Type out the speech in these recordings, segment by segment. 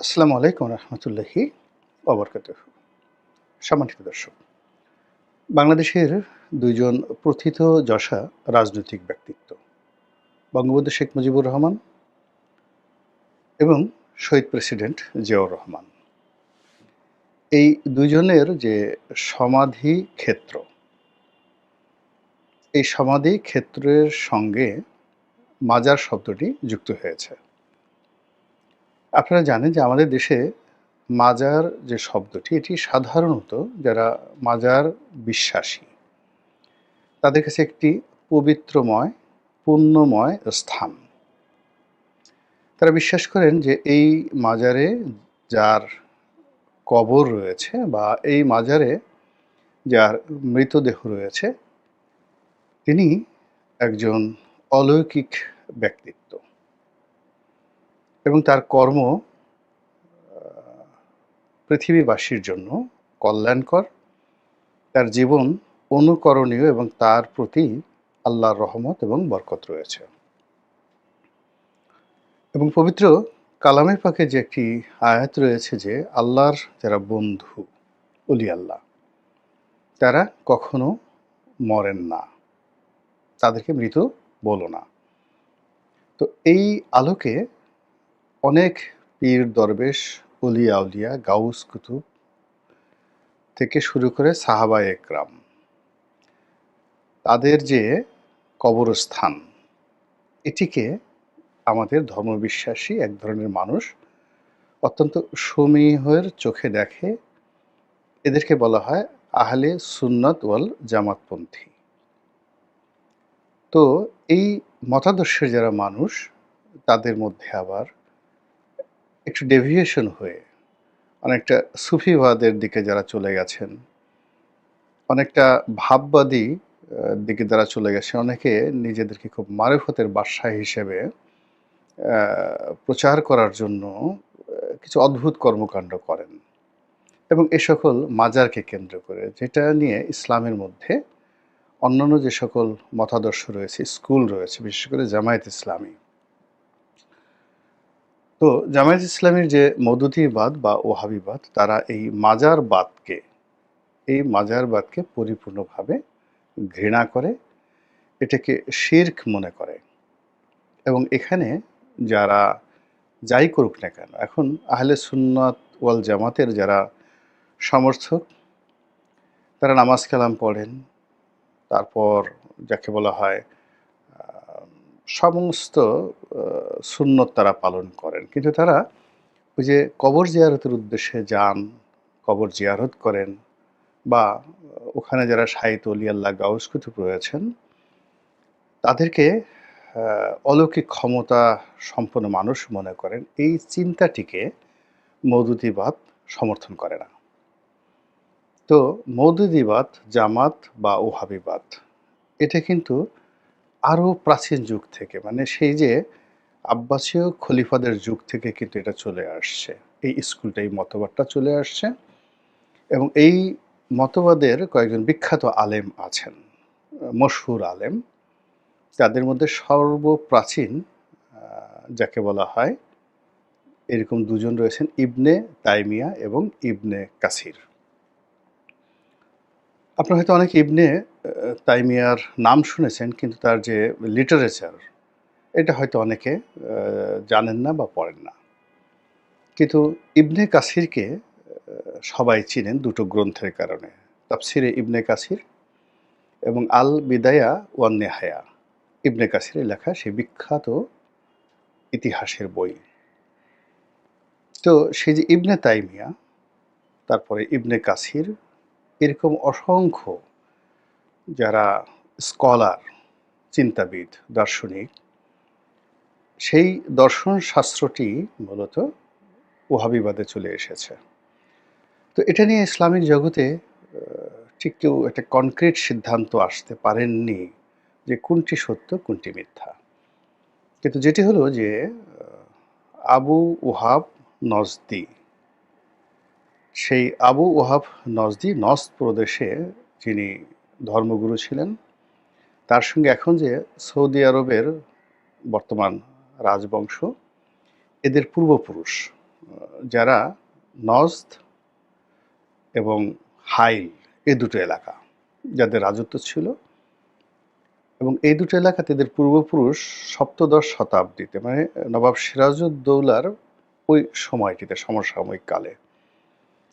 আসসালামু আলাইকুম রহমতুল্লাহি অবরকাত সম্মানিত দর্শক, বাংলাদেশের দুইজন প্রথিত যশা রাজনৈতিক ব্যক্তিত্ব, বঙ্গবন্ধু শেখ মুজিবুর রহমান এবং শহীদ প্রেসিডেন্ট জিয়াউর রহমান। এই দুইজনের যে সমাধি ক্ষেত্র, এই সমাধি ক্ষেত্রের সঙ্গে মাজার শব্দটি যুক্ত হয়েছে। আপনারা জানেন যে আমাদের দেশে মাজার যে শব্দটি, এটি সাধারণত যারা মাজার বিশ্বাসী, তাদের কাছে একটি পবিত্রময়, পুণ্যময় স্থান। তারা বিশ্বাস করেন যে এই মাজারে যার কবর রয়েছে বা এই মাজারে যার মৃতদেহ রয়েছে, তিনি একজন অলৌকিক ব্যক্তিত্ব। এবং তার কর্ম পৃথিবীবাসীর জন্য কল্যাণকর। তার জীবন অনুকরণীয় এবং তার প্রতি আল্লাহর রহমত এবং বরকত রয়েছে। এবং পবিত্র কালামে পাকে যে একটি আয়াত রয়েছে যে, আল্লাহর যারা বন্ধু, অলি আল্লাহ, তারা কখনো মরেন না। তাদেরকে মৃত বলো না। তো এই আলোকে অনেক পীর দরবেশ উলিয়া উলিয়া গাউস কুতুব থেকে শুরু করে সাহাবা একরাম। তাদের যে কবরস্থান, এটিকে আমাদের ধর্মবিশ্বাসী এক ধরনের মানুষ অত্যন্ত সমীহের চোখে দেখে। এদেরকে বলা হয় আহলে সুন্নত ওয়াল জামাতপন্থী। তো এই মতাদর্শের যারা মানুষ, তাদের মধ্যে আবার একটু ডেভিয়েশন হয়ে অনেকটা সুফিবাদের দিকে যারা চলে গেছেন, অনেকটা ভাববাদী দিকে যারা চলে গেছে, অনেকে নিজেদেরকে খুব মারেফতের বাসায় হিসেবে প্রচার করার জন্য কিছু অদ্ভুত কর্মকাণ্ড করেন এবং এ সকল মাজারকে কেন্দ্র করে, যেটা নিয়ে ইসলামের মধ্যে অন্যান্য যে সকল মতাদর্শ রয়েছে, স্কুল রয়েছে, বিশেষ করে জামায়াত ইসলামী তো জামায়াত ইসলামের যে মদুতিবাদ বা ওহাবিবাদ তারা এই মাজারবাদকে এই মাজারবাদকে পরিপূর্ণভাবে ঘৃণা করে, এটাকে শির্ক মনে করে। এবং এখানে যারা যাই করুক না কেন, এখন আহলে সুন্নাত ওয়াল জামাতের যারা সমর্থক, তারা নামাজ কালাম পড়েন, তারপর যাকে বলা হয় সমস্ত সুন্নত তারা পালন করেন। কিন্তু তারা ওই যে কবর জিয়ারতের উদ্দেশ্যে যান, কবর জিয়ারত করেন বা ওখানে যারা সাহিত্য অলিয়াল্লাহ গাউস কুতুব রয়েছেন, তাদেরকে অলৌকিক ক্ষমতা সম্পন্ন মানুষ মনে করেন। এই চিন্তাটিকে মৌদুদিবাদ সমর্থন করে না। তো মৌদুদিবাদ, জামাত বা ওহাবিবাদ, এটা কিন্তু আরও প্রাচীন যুগ থেকে মানে সেই যে আব্বাসীয় খলিফাদের যুগ থেকে কিন্তু এটা চলে আসছে। এই স্কুলটা, এই মতবাদটা চলে আসছে এবং এই মতবাদের কয়েকজন বিখ্যাত আলেম আছেন, মশহুর আলেম। তাদের মধ্যে সর্বপ্রাচীন যাকে বলা হয়, এরকম দুজন রয়েছেন ইবনে তাইমিয়া এবং ইবনে কাসির। আপনার হয়তো অনেক ইবনে তাইমিয়ার নাম শুনেছেন, কিন্তু তার যে লিটারেচার এটা হয়তো অনেকে জানেন না বা পড়েন না। কিন্তু ইবনে কাসিরকে সবাই চিনেন দুটো গ্রন্থের কারণে, তাফসিরে ইবনে কাসির এবং আল বিদায়া ওয়ান নেহায়া। ইবনে কাসিরের লেখা সেই বিখ্যাত ইতিহাসের বই। তো সেই যে ইবনে তাইমিয়া, তারপরে ইবনে কাসির এরকম অসংখ্য যারা স্কলার, চিন্তাবিদ, দার্শনিক, সেই দর্শন শাস্ত্রটি মূলত ওহাবিবাদে চলে এসেছে। তো এটা নিয়ে ইসলামিক জগতে ঠিক কেউ একটা কনক্রিট সিদ্ধান্ত আসতে পারেননি যে কোনটি সত্য, কোনটি মিথ্যা। কিন্তু যেটি হলো যে আবু ওহাব নজদি সেই আবু ওহাব নজদি নস প্রদেশে যিনি ধর্মগুরু ছিলেন, তার সঙ্গে এখন যে সৌদি আরবের বর্তমান রাজবংশ, এদের পূর্বপুরুষ, যারা নজদ এবং হাইল, এই দুটো এলাকা যাদের রাজত্ব ছিল এবং এই দুটো এলাকাতে এদের পূর্বপুরুষ সপ্তদশ শতাব্দীতে মানে নবাব সিরাজউদ্দৌলার ওই সময়টিতে সমসাময়িক কালে।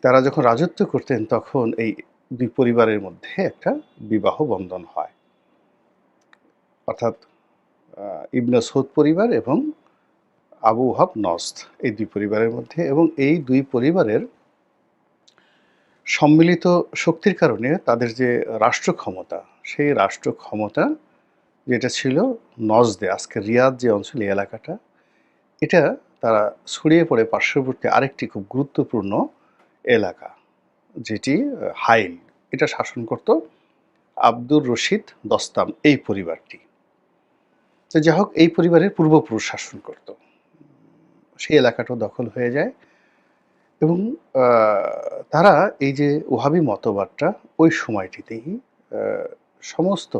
তারা যখন রাজত্ব করতেন, তখন এই দুই পরিবারের মধ্যে একটা বিবাহ বন্ধন হয়। অর্থাৎ ইবনে সৌদ পরিবার এবং আবু ওহাব নস্ত এই দুই পরিবারের মধ্যে এবং এই দুই পরিবারের সম্মিলিত শক্তির কারণে তাদের যে রাষ্ট্র ক্ষমতা সেই রাষ্ট্র ক্ষমতা যেটা ছিল নজদে আজকে রিয়াদ যে অঞ্চল এই এলাকাটা, এটা তারা ছড়িয়ে পড়ে পার্শ্ববর্তী আরেকটি খুব গুরুত্বপূর্ণ এলাকা, যেটি হাইল এটা শাসন করত আব্দুর রশিদ দস্তাম, এই পরিবারটি। তো যাই হোক, এই পরিবারের পূর্বপুরুষ শাসন করত। সেই এলাকাটাও দখল হয়ে যায় এবং তারা এই যে ওহাবি মতবাদটা, ওই সময়টিতেই সমস্ত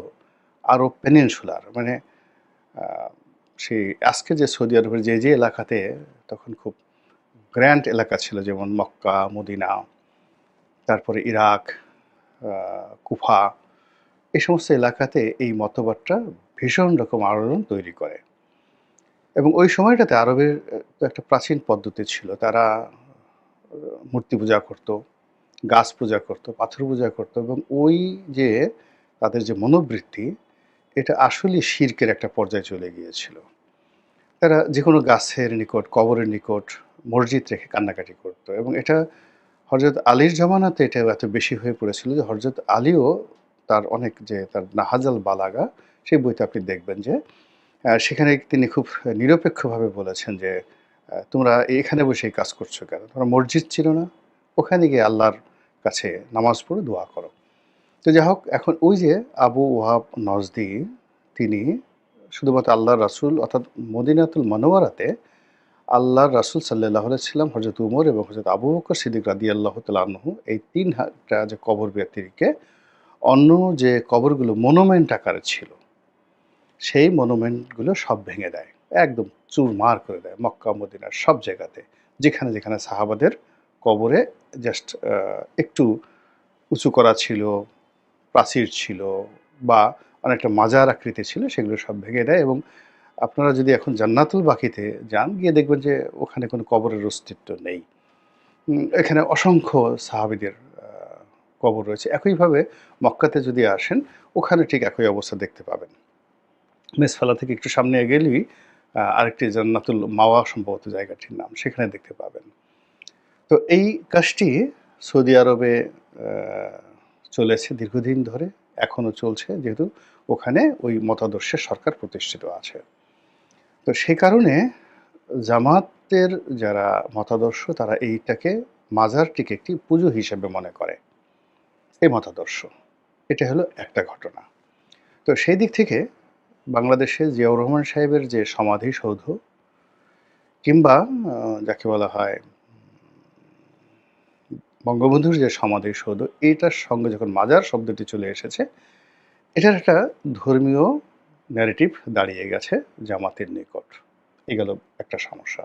আরব পেনিনসুলার মানে সেই আজকে যে সৌদি আরবের যে যে এলাকাতে, তখন খুব গ্র্যান্ড এলাকা ছিল, যেমন মক্কা, মদিনা, তারপরে ইরাক কুফা, এই সমস্ত এলাকাতে এই মতবাদটা ভীষণ রকম আলোড়ন তৈরি করে। এবং ওই সময়টাতে আরবের একটা প্রাচীন পদ্ধতি ছিল, তারা মূর্তি পূজা করত, গাছ পূজা করত, পাথর পূজা করত, এবং ওই যে তাদের যে মনোবৃত্তি, এটা আসলে শির্কের একটা পর্যায়ে চলে গিয়েছিল। তারা যে কোনো গাছের নিকট, কবরের নিকট মসজিদ রেখে কান্নাকাটি করতো এবং এটা হজরত আলীর জমানাতে এটা এত বেশি হয়ে পড়েছিল যে হজরত আলীও তার অনেক যে তার নাহাজাল বালাগা, সেই বইতে আপনি দেখবেন যে সেখানে তিনি খুব নিরপেক্ষভাবে বলেছেন যে তোমরা এখানে বসে কাজ করছ কেন? তোমরা মসজিদ ছিল না, ওখানে গিয়ে আল্লাহর কাছে নামাজ পড়ে দোয়া করো। তো যাই হোক, এখন ওই যে আবু ওয়াহাব নজদি, তিনি শুধুমাত্র আল্লাহর রাসূল, অর্থাৎ মদিনাতুল মনোয়ারাতে আল্লাহর রাসূল সাল্লাহ সাল্লাম হজরত উমর এবং হজরত আবু বকর সিদ্দিক রাদি আল্লাহ তালহু এই তিন হাজার যে কবর ব্যতিরিকে অন্য যে কবরগুলো মনুমেন্ট আকারে ছিল, সেই মনুমেন্টগুলো সব ভেঙে দেয়, একদম চুরমার করে দেয় মক্কা, মদিনার সব জায়গাতে, যেখানে যেখানে সাহাবাদের কবরে জাস্ট একটু উঁচু করা ছিল, প্রাচীর ছিল বা অনেকটা মাজার আকৃতি ছিল সেগুলো সব ভেঙে দেয় এবং আপনারা যদি এখন জান্নাতুল বাকিতে যান গিয়ে দেখবেন যে ওখানে কোনো কবরের অস্তিত্ব নেই। এখানে অসংখ্য সাহাবিদের কবর রয়েছে। একইভাবে মক্কাতে যদি আসেন ওখানে ঠিক একই অবস্থা দেখতে পাবেন। মেসফালা থেকে একটু সামনে এগেলেই আহ, আরেকটি জান্নাতুল মাওয়া সম্ভবত জায়গাটির নাম সেখানে দেখতে পাবেন। তো এই কাজটি সৌদি আরবে চলেছে দীর্ঘদিন ধরে এখনও চলছে যেহেতু ওখানে ওই মতাদর্শের সরকার প্রতিষ্ঠিত আছে। তো সে কারণে জামাতের যারা মতাদর্শ, তারা এইটাকে মাজারটিকে একটি পুজো হিসেবে মনে করে, এই মতাদর্শ। এটা হলো একটা ঘটনা। তো সেই দিক থেকে বাংলাদেশে জিয়াউর রহমান সাহেবের যে সমাধিসৌধ কিংবা যাকে বলা হয়, বঙ্গবন্ধুর যে সমাধিসৌধ এইটার সঙ্গে যখন মাজার শব্দটি চলে এসেছে এটার একটা ধর্মীয় ন্যারেটিভ দাঁড়িয়ে গেছে জামাতের নিকট। এই গেল একটা সমস্যা।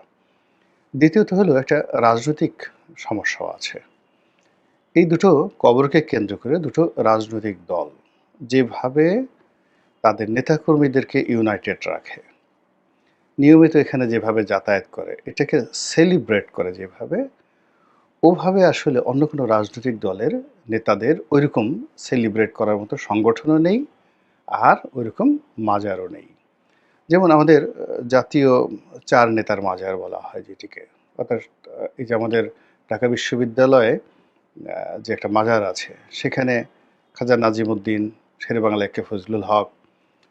দ্বিতীয়ত হলো একটা রাজনৈতিক সমস্যাও আছে। এই দুটো কবরকে কেন্দ্র করে দুটো রাজনৈতিক দল যেভাবে তাদের নেতাকর্মীদেরকে ইউনাইটেড রাখে, নিয়মিত এখানে যেভাবে যাতায়াত করে, এটাকে সেলিব্রেট করে যেভাবে ওভাবে আসলে অন্য কোনো রাজনৈতিক দলের নেতাদের ওইরকম সেলিব্রেট করার মতো সংগঠনও নেই আর ওইরকম মাজারও নেই। যেমন আমাদের জাতীয় চার নেতার মাজার বলা হয় যেটিকে। অর্থাৎ এই যে আমাদের ঢাকা বিশ্ববিদ্যালয়ে যে একটা মাজার আছে, সেখানে খাজা নাজিমুদ্দিন, শেরেবাংলা একে ফজলুল হক,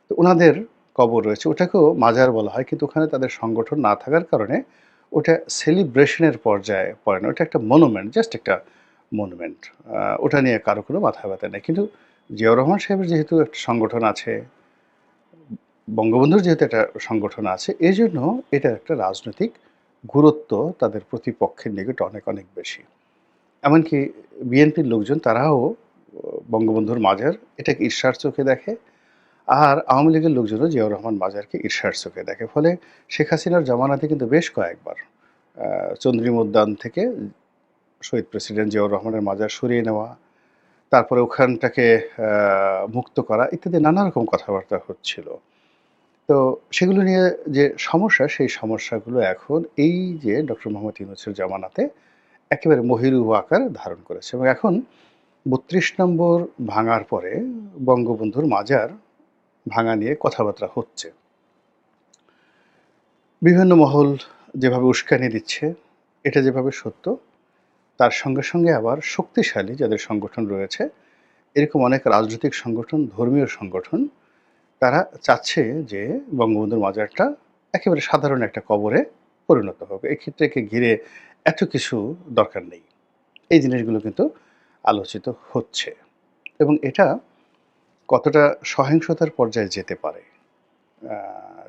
তো ওনাদের কবর রয়েছে। ওটাকেও মাজার বলা হয়, কিন্তু ওখানে তাদের সংগঠন না থাকার কারণে ওটা সেলিব্রেশনের পর্যায়ে পড়ে না। ওটা একটা মনুমেন্ট জাস্ট একটা মনুমেন্ট ওটা নিয়ে কারও কোনো মাথা ব্যথা নেই। কিন্তু জিয়াউর রহমান সাহেবের যেহেতু একটা সংগঠন আছে, বঙ্গবন্ধুর যেহেতু একটা সংগঠন আছে এই জন্য এটা একটা রাজনৈতিক গুরুত্ব তাদের প্রতিপক্ষের নিকট অনেক অনেক বেশি। এমনকি বিএনপির লোকজন, তারাও বঙ্গবন্ধুর মাজার, এটাকে ঈর্ষার চোখে দেখে। আর আওয়ামী লীগের লোকজনও জিয়াউর রহমান মাজারকে ঈর্ষার চোখে দেখে। ফলে শেখ হাসিনার জামানাতে কিন্তু বেশ কয়েকবার চন্দ্রিম উদ্যান থেকে শহীদ প্রেসিডেন্ট জিয়াউর রহমানের মাজার সরিয়ে নেওয়া, তারপরে ওখানটাকে মুক্ত করা ইত্যাদি নানা রকম কথাবার্তা হচ্ছিল। তো সেগুলো নিয়ে যে সমস্যা, সেই সমস্যাগুলো এখন এই যে ডক্টর মোহাম্মদ ইউনুসের জামানাতে একেবারে মহিরু আকার ধারণ করেছে। এবং এখন বত্রিশ নম্বর ভাঙার পরে বঙ্গবন্ধুর মাজার ভাঙা নিয়ে কথাবার্তা হচ্ছে। বিভিন্ন মহল যেভাবে উস্কানি দিচ্ছে, এটা যেভাবে সত্য, তার সঙ্গে সঙ্গে আবার শক্তিশালী যাদের সংগঠন রয়েছে, এরকম অনেক রাজনৈতিক সংগঠন, ধর্মীয় সংগঠন, তারা চাচ্ছে যে বঙ্গবন্ধুর মাজারটা একেবারে সাধারণ একটা কবরে পরিণত হবে। এক্ষেত্রে একে ঘিরে এত কিছু দরকার নেই। এই জিনিসগুলো কিন্তু আলোচিত হচ্ছে। এবং এটা কতটা সহিংসতার পর্যায়ে যেতে পারে?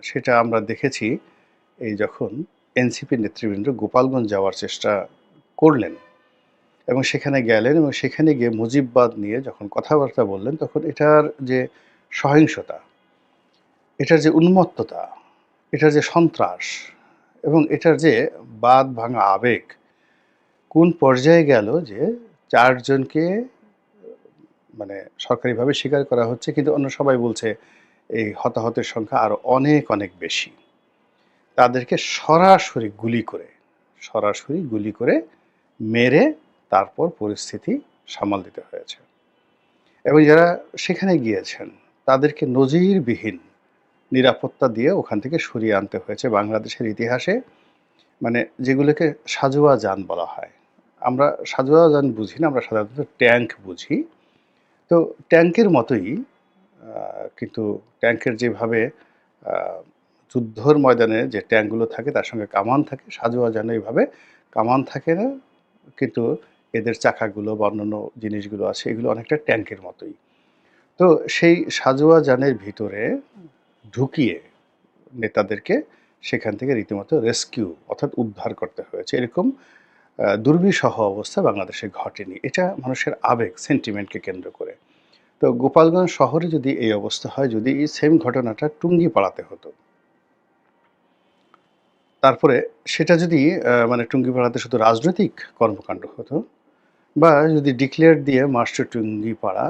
সেটা আমরা দেখেছি এই যখন এনসিপি নেতৃবৃন্দ গোপালগঞ্জ যাওয়ার চেষ্টা করলেন এবং সেখানে গেলেন এবং সেখানে গিয়ে মুজিববাদ নিয়ে যখন কথাবার্তা বললেন, তখন এটার যে সহিংসতা, এটার যে উন্মত্ততা, এটার যে সন্ত্রাস এবং এটার যে বাদ ভাঙা আবেগ, কোন পর্যায়ে গেল যে চারজনকে মানে সরকারিভাবে স্বীকার করা হচ্ছে, কিন্তু অন্য সবাই বলছে এই হতাহতের সংখ্যা আরও অনেক অনেক বেশি। তাদেরকে সরাসরি গুলি করে, সরাসরি গুলি করে মেরে তারপর পরিস্থিতি সামাল দিতে হয়েছে। এবং যারা সেখানে গিয়েছেন, তাদেরকে নজিরবিহীন নিরাপত্তা দিয়ে ওখান থেকে সরিয়ে আনতে হয়েছে। বাংলাদেশের ইতিহাসে মানে যেগুলোকে সাজোয়া যান বলা হয়। আমরা সাজোয়া যান বুঝি না, আমরা সাধারণত ট্যাঙ্ক বুঝি। তো ট্যাঙ্কের মতোই কিন্তু ট্যাঙ্কের যেভাবে যুদ্ধর ময়দানে যে ট্যাঙ্কগুলো থাকে তার সঙ্গে কামান থাকে সাজোয়া যান এইভাবে কামান থাকে না কিন্তু এদের চাকাগুলো বা অন্যান্য জিনিসগুলো আছে এগুলো অনেকটা ট্যাঙ্কের মতোই। তো সেই সাজোয়া যানের ভিতরে ঢুকিয়ে নেতাদেরকে সেখান থেকে রীতিমতো রেস্কিউ অর্থাৎ উদ্ধার করতে হয়েছে। এরকম আহ, দুর্বিষহ অবস্থা বাংলাদেশে ঘটেনি। এটা মানুষের আবেগ সেন্টিমেন্টকে কেন্দ্র করে। তো গোপালগঞ্জ শহরে যদি এই অবস্থা হয়, যদি এই সেম ঘটনাটা টুঙ্গি পাড়াতে হতো। তারপরে সেটা যদি মানে টুঙ্গি পাড়াতে শুধু রাজনৈতিক কর্মকাণ্ড হতো বা যদি ডিক্লেয়ার দিয়ে মাস্টার টুঙ্গি পাড়া